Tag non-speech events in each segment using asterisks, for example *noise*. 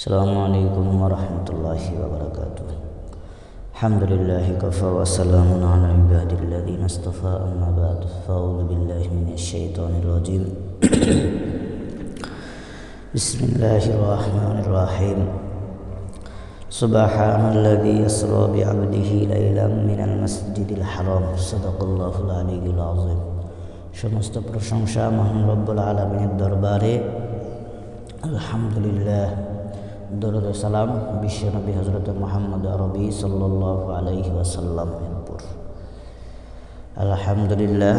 السلام عليكم ورحمة الله وبركاته الحمد لله كفى وسلام على عباد الذين اصطفى أما بعد فأعوذ بالله من الشيطان الرجيم *coughs* بسم الله الرحمن الرحيم سبحان الذي أسرى بعبده ليلا من المسجد الحرام صدق الله العلي العظيم সমস্ত প্রশংসা মহান রব্বুল আলমিনের দরবারে আলহামদুলিল্লাহ দরুদ সালাম বিশ্বনবী হজরত মোহাম্মদ আরবি সাল্লাহ আলহি ওয়াসাল্লামের উপর আলহামদুলিল্লাহ,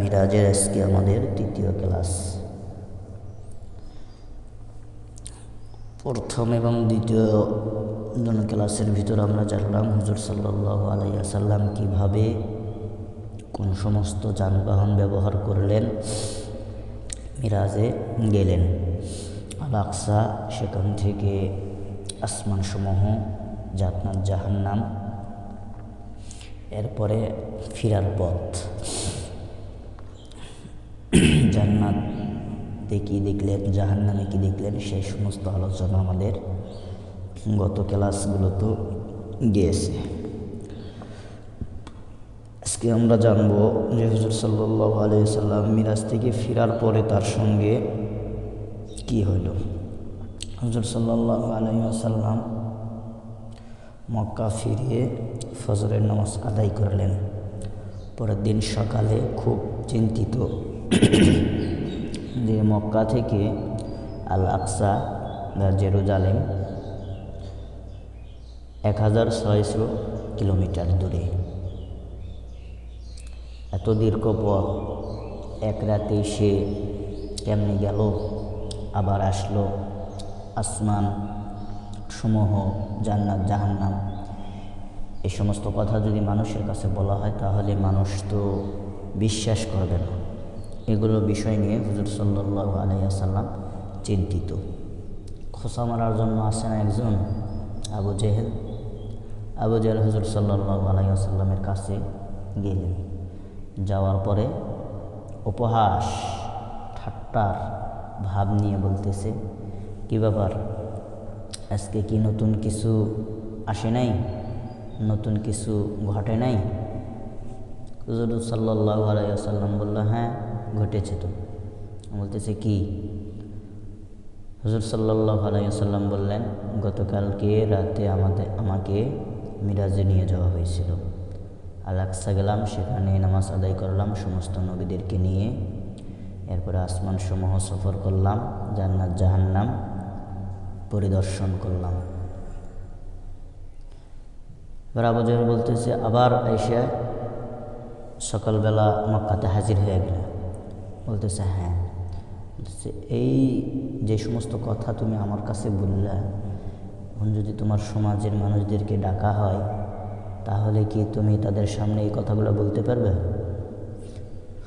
মিরাজের আজকে আমাদের তৃতীয় ক্লাস। প্রথম এবং দ্বিতীয় দুটো ক্লাসের ভিতর আমরা জানলাম হুজুর সাল্লাহ আলাইসাল্লাম কীভাবে কোন সমস্ত যানবাহন ব্যবহার করলেন, মিরাজে গেলেন। আলাকসা সেখান থেকে আসমানসমূহ জাতনাথ জাহান্নাম। এরপরে ফিরার পথ। জান্নাত কি দেখলেন, জাহান্নামে কি দেখলেন, সেই সমস্ত আলোচনা আমাদের গত ক্লাসগুলোতে গিয়েছে। আজকে আমরা জানব যে হুজুর সাল্লাহ আলিয়াল্লাম মিরাজ থেকে ফেরার পরে তার সঙ্গে কি হইল? হুজুর সাল্লাহ আলাইসাল্লাম মক্কা ফিরিয়ে ফজরের নামাজ আদায় করলেন। পরের দিন সকালে খুব চিন্তিত যে মক্কা থেকে আল আকসা জেরুজালেম এক হাজার ছয়শো কিলোমিটার দূরে। এত দীর্ঘ পথ, এক রাতে সে কেমনি গেল? আবার আসলো আসমান সমূহ, জান্নাত, জাহান্নাম। এই সমস্ত কথা যদি মানুষের কাছে বলা হয়, তাহলে মানুষ তো বিশ্বাস করবে না। এগুলো বিষয় নিয়ে হুজুর সাল্লাহ আলাইসাল্লাম চিন্তিত। খোসা মারার জন্য আসে না একজন আবু জেহেল। আবু জেহেল হুজুর সাল্লাহ আলাইসাল্লামের কাছে গেলেন। যাওয়ার পরে উপহাস, ঠাট্টার ভাব নিয়ে বলতেছে, কি ব্যাপার? আজকে কি নতুন কিছু আসে নাই? নতুন কিছু ঘটে নাই? হুজুর সাল্লাহ আলাইসাল্লাম বলল হ্যাঁ ঘটেছে তো। বলতেছে, কি? হুজুর সাল্লাহ আলাইসাল্লাম বললেন, গতকালকে রাতে আমাদের, আমাকে মিরাজে নিয়ে যাওয়া হয়েছিল। আলাক্সা গেলাম, সেখানে নামাজ আদায় করলাম, সমস্ত নবীদেরকে নিয়ে এরপরে আসমান সমূহ সফর করলাম, জান্নাত, জাহান্নাম পরিদর্শন করলাম। এবার আবুজর বলতেছে, আবার এসে সকালবেলা মক্কাতে হাজির হয়ে গেল। বলতেছে হ্যাঁ। বলতেছে, এই যে সমস্ত কথা তুমি আমার কাছে বললে, এখন যদি তোমার সমাজের মানুষদেরকে ডাকা হয়, তাহলে কি তুমি তাদের সামনে এই কথাগুলো বলতে পারবে?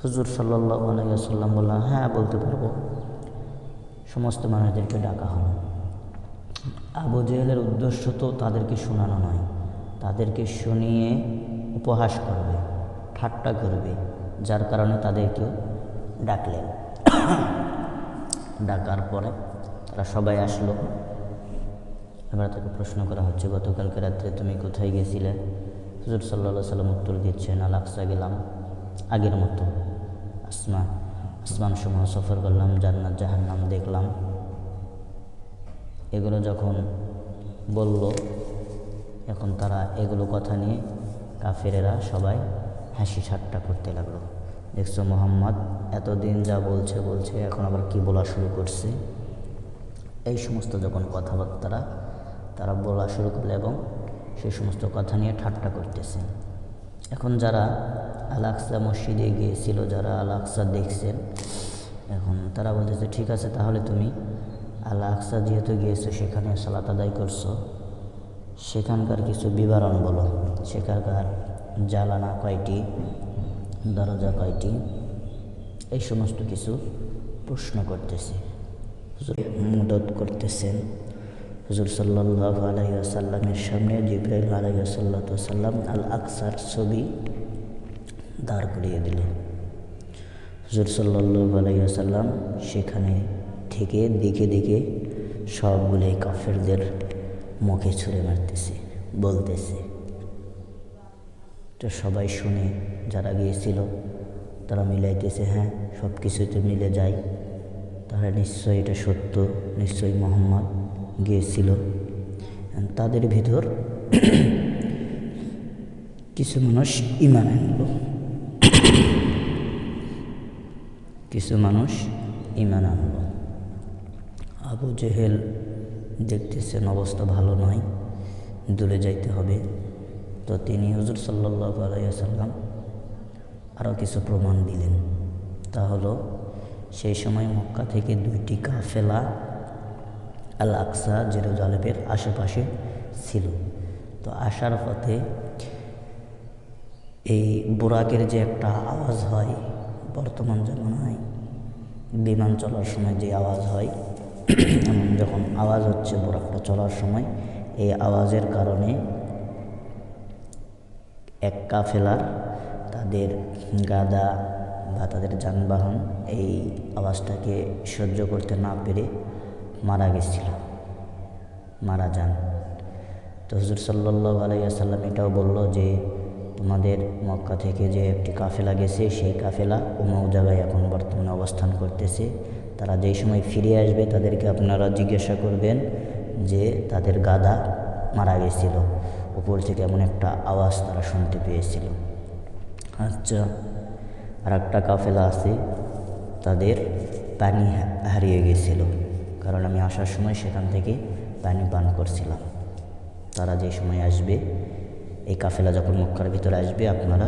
হুজুর সাল্লাহ আলাইসাল্লাম বললাম হ্যাঁ বলতে পারব। সমস্ত মানুষদেরকে ডাকা হলো। আবু জেহেলের উদ্দেশ্য তো তাদেরকে শোনানো নয়। তাদেরকে শুনিয়ে উপহাস করবে, ঠাট্টা করবে, যার কারণে তাদেরকে ডাকলেন। ডাকার পরে তারা সবাই আসলো। এবার তাকে প্রশ্ন করা হচ্ছে, গতকালকে রাত্রে তুমি কোথায় গেছিলে? হুজুর সাল্লা সাল্লাম উত্তর দিচ্ছেন আলাকসা গেলাম, আগের মতো। আসমান আসমান সমূহ সফর করলাম, জান্নাত, জাহান্নাম দেখলাম। এগুলো যখন বলল, এখন তারা এগুলো কথা নিয়ে কাফেরেরা সবাই হাসি ঠাট্টা করতে লাগল। দেখছ মোহাম্মদ, এতদিন যা বলছে বলছে, এখন আবার কি বলা শুরু করছে? এই সমস্ত যখন কথাবার্তারা, তারা বলা শুরু করল এবং সেই সমস্ত কথা নিয়ে ঠাট্টা করতেছে। এখন যারা আলাকসা মসজিদে গিয়েছিল, যারা আলাকসা দেখছেন, এখন তারা বলতেছে, ঠিক আছে, তাহলে তুমি আলাকসা যেহেতু গিয়েছো, সেখানে সালাত আদায় করছ, সেখানকার কিছু বিবরণ বলো। সেখানকার জ্বালানা কয়টি, দরজা কয়টি, এই সমস্ত কিছু প্রশ্ন করতেছে। মদত করতেছেন। হুজুর সাল্লাহ আলাইসাল্লামের সামনে জিব্রাইল আলাইসাল্লাম আল আকসার ছবি দাঁড় করিয়ে দিল। হুজুর সাল্লাহ আলাইসাল্লাম সেখানে থেকে দিকে দিকে সবগুলোই কাফেরদের মুখে ছুঁড়ে মারতেছে, বলতেছে। তো সবাই শুনে যারা গিয়েছিল, তারা মিলাইতেছে হ্যাঁ সব কিছুতে মিলে যায়। তারা নিশ্চয়ই এটা সত্য, নিশ্চয়ই মোহাম্মদ গিয়েছিল। তাদের ভিতর কিছু মানুষ ইমান আনল। কিছু মানুষ ইমান আনল। আবু জেহেল দেখতেছেন অবস্থা ভালো নয়, দূরে যাইতে হবে। তো তিনি হুজুর সাল্লাহ আলাইসাল্লাম আরও কিছু প্রমাণ দিলেন। তা হলো, সেই সময় মক্কা থেকে দুইটি কাফেলা আল আকসা জেরুজালেমের আশেপাশে ছিল। তো আসার পথে এই বোরাকের যে একটা আওয়াজ হয়, বর্তমান জামানায় বিমান চলার সময় যে আওয়াজ হয়, এমন যখন আওয়াজ হচ্ছে বোরাকটা চলার সময়, এই আওয়াজের কারণে এক কাফেলার তাদের গাদা বা তাদের যানবাহন এই আওয়াজটাকে সহ্য করতে না পেরে মারা গেছিল। মারা যান। তো হুজুর সাল্লাহ আলাইসাল্লাম এটাও বলল যে, তোমাদের মক্কা থেকে যে একটি কাফেলা গেছে, সেই কাফেলা অমুক জায়গায় এখন বর্তমানে অবস্থান করতেছে। তারা যেই সময় ফিরে আসবে, তাদেরকে আপনারা জিজ্ঞাসা করবেন যে, তাদের গাদা মারা গেছিল। উপর থেকে এমন একটা আওয়াজ তারা শুনতে পেয়েছিল। আচ্ছা আর একটা কাফেলা আছে, তাদের পানি হারিয়ে গেছিল। কারণ আমি আসার সময় সেখান থেকে পানি পান করছিলাম। তারা যে সময় আসবে, এই কাফেলা যখন মক্কার ভিতরে আসবে, আপনারা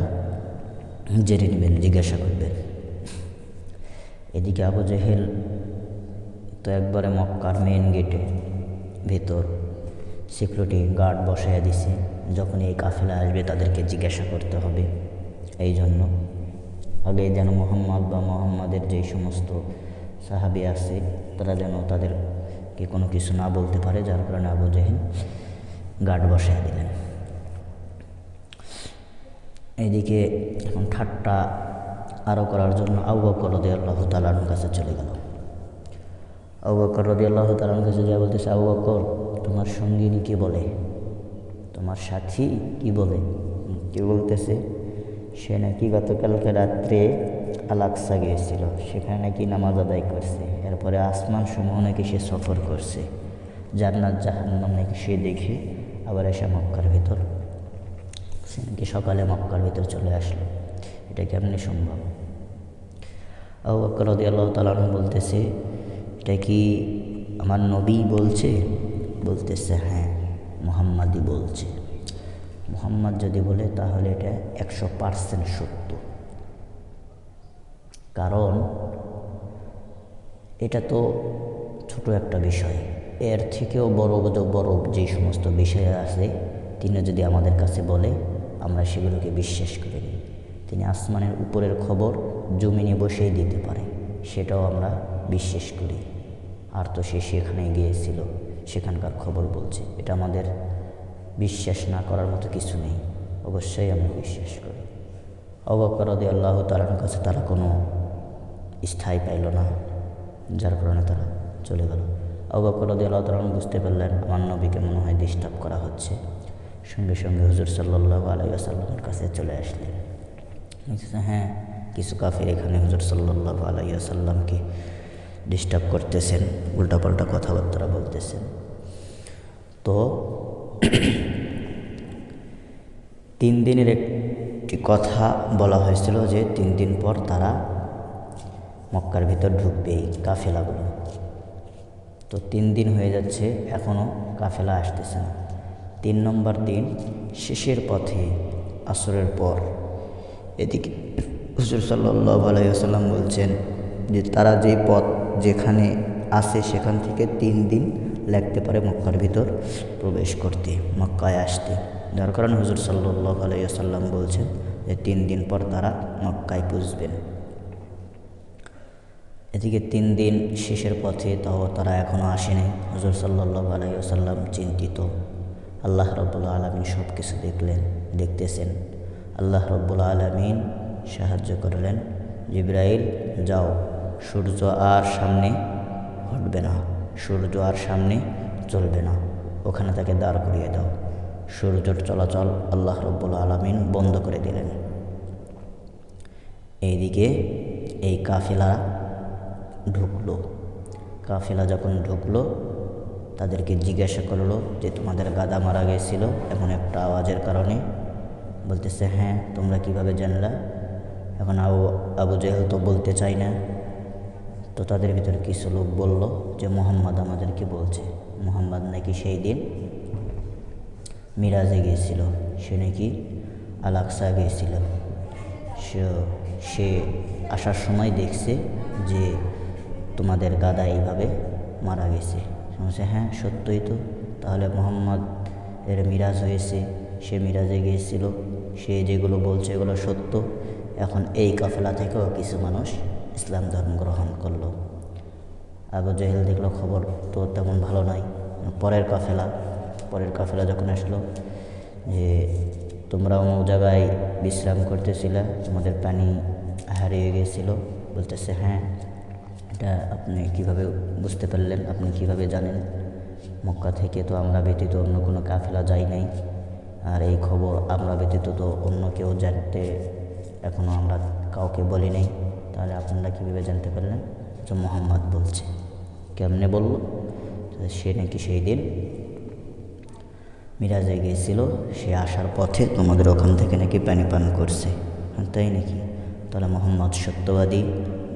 জেনে নেবেন, জিজ্ঞাসা করবেন। এদিকে আবু জেহেল তো একবারে মক্কার মেন গেটে ভেতর সিকিউরিটি গার্ড বসাইয়া দিছে যখন এই কাফেলা আসবে তাদেরকে জিজ্ঞাসা করতে হবে। এই জন্য আগে যেন মোহাম্মদ বা মোহাম্মদের যেই সমস্ত সাহাবি আছে, তারা যেন তাদেরকে কোনো কিছু না বলতে পারে, যার কারণে আবু জাহিন গার্ড বসাইয়া দিলেন। এইদিকে এখন ঠাট্টা আরও করার জন্য বকর রদি আল্লাহ তালার কাছে চলে গেল। আবু বকর রদি আল্লাহ তালার কাছে যা বলতেছে, আবু বকর, তোমার সঙ্গিনী কি বলে? তোমার সাথী কি বলে? কি বলতেছে? সে নাকি গতকালকে রাত্রে আলাকসা গিয়েছিল। সেখানে নাকি নামাজ আদায় করছে। এরপরে আসমান সমূহ নাকি সে সফর করছে। জান্নাত জাহান্নাম নাকি সে দেখে আবার এসে মক্কার ভিতর সে নাকি সকালে মক্কার ভিতর চলে আসলো। এটা কেমনি সম্ভব? আবু বকর আল্লাহ তালান বলতেছে, এটা কি আমার নবী বলছে? বলতেছে হ্যাঁ মোহাম্মদই বলছে। মোহাম্মদ যদি বলে, তাহলে এটা একশো পার্সেন্ট সত্য। কারণ এটা তো ছোট একটা বিষয়। এর থেকেও বড় বড় যে সমস্ত বিষয় আছে, তিনি যদি আমাদের কাছে বলে, আমরা সেগুলোকে বিশ্বাস করে নিই। তিনি আসমানের উপরের খবর জমিনে বসেই দিতে পারে, সেটাও আমরা বিশ্বাস করি। আর তো সে সেখানে গিয়েছিল, সেখানকার খবর বলছে। এটা আমাদের বিশ্বাস না করার মতো কিছু নেই, অবশ্যই আমরা বিশ্বাস করি। অবাকরদে আল্লাহ তালার কাছে তারা কোনো স্থায়ী পাইল না, যার কারণে তারা চলে গেল। অবাকরদে আল্লাহ তালন বুঝতে পারলেন, আমার নবীকে মনে হয় ডিস্টার্ব করা হচ্ছে। সঙ্গে সঙ্গে হুজুর সাল্লাহ আলাইসাল্লামের কাছে চলে আসলেন। হ্যাঁ কিছু কাফের এখানে হুজুর সাল্লাহ আলাইসাল্লামকে ডিস্টার্ব করতেছেন, উল্টাপাল্টা কথাবার্তা বলতেছেন। তো তিন দিনের একটি কথা বলা হয়েছিল যে তিন দিন পর তারা মক্কার ভিতর ঢুকবে এই কাফেলাগুলো। তো তিন দিন হয়ে যাচ্ছে এখনও কাফেলা আসতেছে না। তিন নম্বর দিন, শেষের পথে আসরের পর। এদিকে হুজুর সাল্লাহ আলাইসাল্লাম বলছেন যে তারা যেই পথ যেখানে আসে সেখান থেকে তিন দিন লাগতে পারে মক্কার ভিতর প্রবেশ করতে, মক্কায় আসতে। যার কারণে হুজুর সাল্লাহ আলাইসাল্লাম বলছেন যে তিন দিন পর তারা মক্কায় পুষবেন এদিকে তিন দিন শেষের পথে তাও তারা এখনও আসেনি। হুজুর সাল্লাহ আলাইসাল্লাম চিন্তিত। আল্লাহ রব্বুল্লা আলমিন সব কিছু দেখলেন, দেখতেছেন। আল্লাহ রব্বুল আলমিন সাহায্য করলেন, জিব্রাইল, যাও। সূর্য আর সামনে ঘটবে না। সূর্য আর সামনে চলবে না। ওখানে তাকে দাঁড় করিয়ে দাও। সূর্যর চলাচল আল্লাহ রব্বুল আলমিন বন্ধ করে দিলেন। এইদিকে এই কাফেলা ঢুকলো। কাফেলা যখন ঢুকলো, তাদেরকে জিজ্ঞাসা করল যে, তোমাদের গাদা মারা গেছিল? এমন একটা আওয়াজের কারণে। বলতেছে হ্যাঁ তোমরা কীভাবে জানলা? এখন আবু আবু জেহেল তো বলতে চাই না। তো তাদের ভিতরে কিছু লোক বলল যে, মোহাম্মদ আমাদেরকে বলছে, মোহাম্মদ নাকি সেই দিন মিরাজে গিয়েছিল। সে নাকি আলাকসা গিয়েছিল। সে সে আসার সময় দেখছে যে তোমাদের গাদা এইভাবে মারা গেছে। বলছে হ্যাঁ সত্যই তো। তাহলে মোহাম্মদ এর মিরাজ হয়েছে, সে মিরাজে গিয়েছিল, সে যেগুলো বলছে এগুলো সত্য। এখন এই কাফেলা থেকেও কিছু মানুষ ইসলাম ধর্ম গ্রহণ করল। আবু জহেল দেখল, খবর তো তেমন ভালো নয় পরের কাফেলা পরের কাফেলা যখন আসলো, যে তোমরা অমুক জায়গায় বিশ্রাম করতেছিলে, তোমাদের পানি হারিয়ে গিয়েছিল বলতেছে হ্যাঁ এটা আপনি কীভাবে বুঝতে পারলেন? আপনি কীভাবে জানেন? মক্কা থেকে তো আমরা ব্যতীত অন্য কোনো কাফেলা যাই নাই। আর এই খবর আমরা ব্যতীত তো অন্য কেউ জানতে এখনও আমরা কাউকে বলি নাই। তাহলে আপনারা কীভাবে জানতে পারলেন? যে মোহাম্মদ বলছে। কেমনে বলল? সে নাকি সেই দিন মিরাজে গিয়েছিল। সে আসার পথে তোমাদের ওখান থেকে নাকি পানি পান করছে। তাই নাকি? তাহলে মোহাম্মদ সত্যবাদী।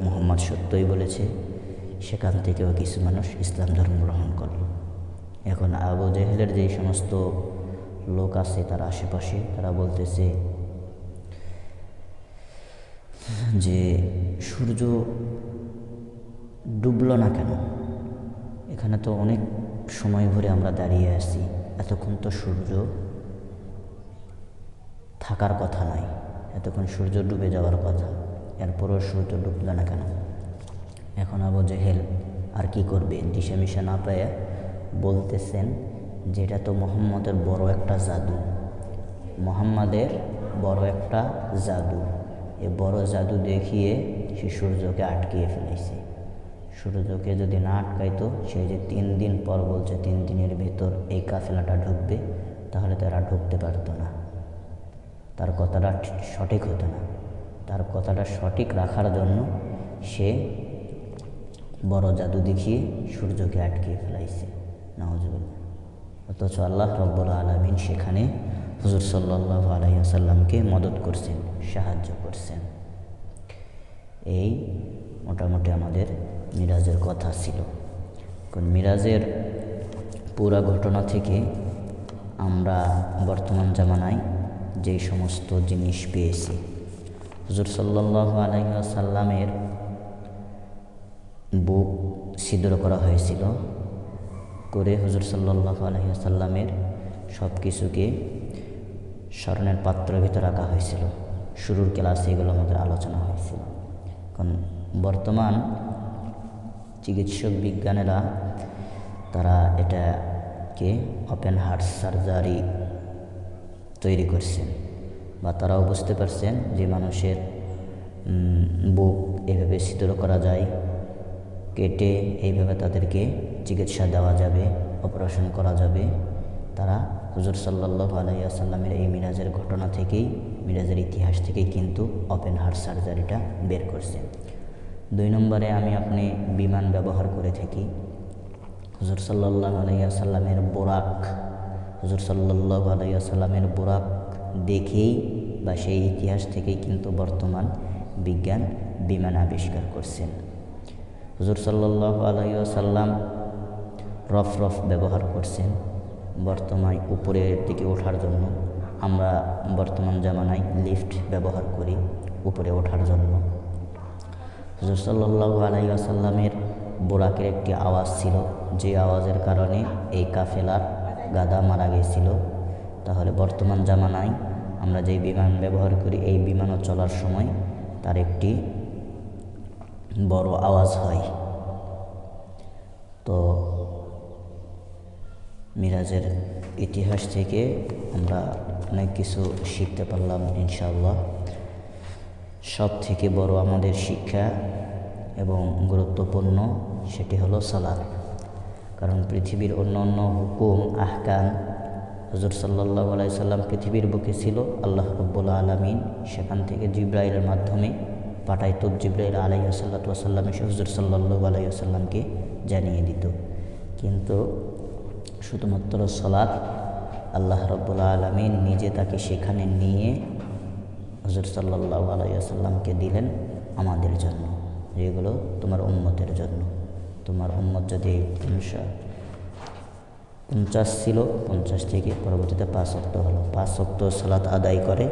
মোহাম্মদ সত্যই বলেছে, সেখান থেকেও কিছু মানুষ ইসলাম ধর্ম গ্রহণ করল। এখন আবু জেহেলের যেই সমস্ত লোক আছে তার আশেপাশে তারা বলতেছে যে, সূর্য ডুবল না কেন? এখানে তো অনেক সময় ধরে আমরা দাঁড়িয়ে আছি, এতক্ষণ তো সূর্য থাকার কথা নয়, এতক্ষণ সূর্য ডুবে যাওয়ার কথা। এরপরও সূর্য ডুবল না কেন? এখন আবু জেহেল আর কি করবে? দিশা মিশা না পেয়ে বলতেছেন, যেটা তো মোহাম্মদের বড় একটা জাদু। মোহাম্মদের বড় একটা জাদু। এ বড় জাদু দেখিয়ে সে সূর্যকে আটকিয়ে ফেলেছে। সূর্যকে যদি না আটকাইতো, সে যে তিন দিন পর বলছে তিন দিনের ভেতর এই কাফেলাটা ঢুকবে, তাহলে তারা ঢুকতে পারতো না। তার কথাটা সঠিক হতো না। তার কথাটা সঠিক রাখার জন্য সে বড় জাদু দেখিয়ে সূর্যকে আটকিয়ে ফেলাইছে। নওয়াজুবিল্লা অথচ আল্লাহ রব্বুল আলমিন সেখানে হুজুর সাল্লাহ আলাইসাল্লামকে মদত করছেন, সাহায্য করছেন। এই মোটামুটি আমাদের মিরাজের কথা ছিল। কারণ মিরাজের পুরা ঘটনা থেকে আমরা বর্তমান জামানায় যেই সমস্ত জিনিস পেয়েছি হুজুর সাল্লাহ আলাইসাল্লামের বুক ছিদ্র করা হয়েছিল করে হুজুর সাল্লাহ আলহিসাল্লামের সব কিছুকে স্মরণের পাত্রের ভিতরে রাখা হয়েছিল। শুরুর ক্লাসে এগুলো আমাদের আলোচনা হয়েছিল। কারণ বর্তমান চিকিৎসক বিজ্ঞানেরা তারা এটাকে ওপেন হার্ট সার্জারি তৈরি করছেন। বা তারাও বুঝতে পারছেন যে মানুষের বুক এভাবে ছিদ্র করা যায়, কেটে এইভাবে তাদেরকে চিকিৎসা দেওয়া যাবে, অপারেশন করা যাবে। তারা হুজুর সাল্লাহ আলাইসাল্লামের এই মিরাজের ঘটনা থেকেই, মিরাজের ইতিহাস থেকেই কিন্তু ওপেন হার্ট সার্জারিটা বের করছে। দুই নম্বরে আমি আপনি বিমান ব্যবহার করে থাকি। হুজুর সাল্লাহ আলাইসাল্লামের বোরাক, হুজুর সাল্লাহ আলাইসাল্লামের বোরাক দেখেই বা সেই ইতিহাস থেকেই কিন্তু বর্তমান বিজ্ঞান বিমান আবিষ্কার করছেন। হুজুর সাল্লাহ আলাইসাল্লাম রফ রফ ব্যবহার করছেন বর্তমান উপরের দিকে ওঠার জন্য। আমরা বর্তমান জামানায় লিফট ব্যবহার করি উপরে ওঠার জন্য। হুজুর সাল্লাহ আলাইসাল্লামের বোরাকের একটি আওয়াজ ছিল, যে আওয়াজের কারণে এই কাফেলার গাদা মারা গেছিল। তাহলে বর্তমান জামানায় আমরা যেই বিমান ব্যবহার করি, এই বিমানও চলার সময় তার একটি বড় আওয়াজ হয়। তো মিরাজের ইতিহাস থেকে আমরা অনেক কিছু শিখতে পারলাম ইনশাআল্লাহ। সব থেকে বড় আমাদের শিক্ষা এবং গুরুত্বপূর্ণ সেটি হলো সালাদ কারণ পৃথিবীর অন্য অন্য হুকুম, আহকাম হজর সাল্লাহ আলাইসাল্লাম পৃথিবীর বুকে ছিল, আল্লাহ রব্বুল আলমিন সেখান থেকে জিব্রাইলের মাধ্যমে পাঠাইত জিব্রাইল আলাইসাল্লাতাম এসে হজর সাল্লাহ আলাইসাল্লামকে জানিয়ে দিত। কিন্তু শুধুমাত্র সলাৎ আল্লাহ রব্বুল আলমিন নিজে তাকে সেখানে নিয়ে হজর সাল্লাহ আলাইসাল্লামকে দিলেন আমাদের জন্য। যেগুলো তোমার উম্মতের জন্য। তোমার উম্মত যদি পঞ্চাশ ছিল, পঞ্চাশ থেকে পরবর্তীতে পাঁচ অক্ত হলো। পাঁচ অক্ত সালাত আদায় করে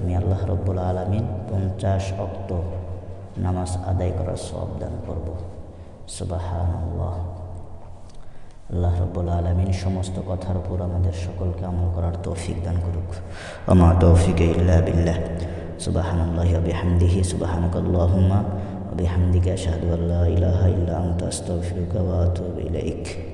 আমি আল্লাহ রব্বুল আলমিন পঞ্চাশ অক্ত নামাজ আদায় করার সব দান করব। সুবাহান আল্লাহ আল্লাহ রব্বুল আলমিন সমস্ত কথার উপর আমাদের সকলকে আমল করার তৌফিক দান করুক। আমার তৌফিক ইল্লা বিল্লাহ। সুবাহান আল্লাহ বিহামদিহি সুবাহানক আল্লাহম্মা বিহামদিকে আশাহাদু আল্লাহ ইলাহা ইল্লা আন্তা, আস্তাগফিরুকা ওয়া ইলাইক।